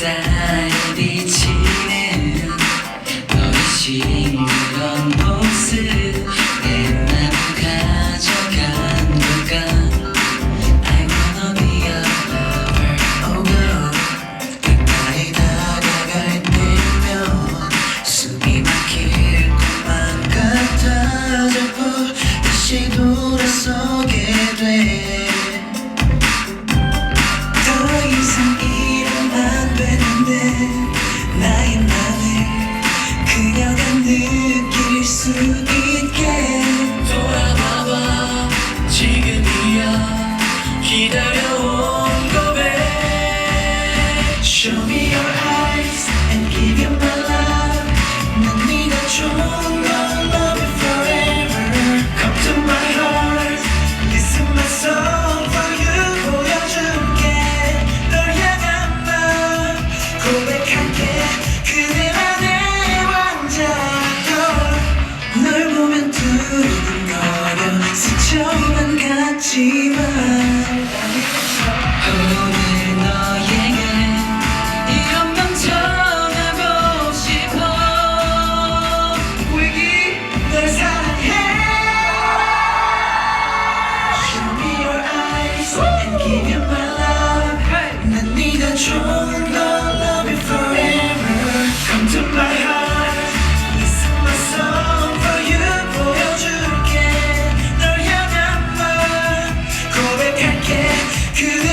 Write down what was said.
햇살에 비치는 너의 싱그런 모습 내 맘을 가져간 걸까? I wanna be a lover oh 가까이 다가갈 때면 숨이 막힐 것만 같아 자꾸 다시 돌아서게. 기다려온 고백 Show me your eyes and give you my love 난 네가 좋은 건 love you forever Come to my heart Listen my song for you 보여줄게 널 향한 맘 고백할게 그대 안에 완전 널 보면 두근거려 스쳐만 갔지만 く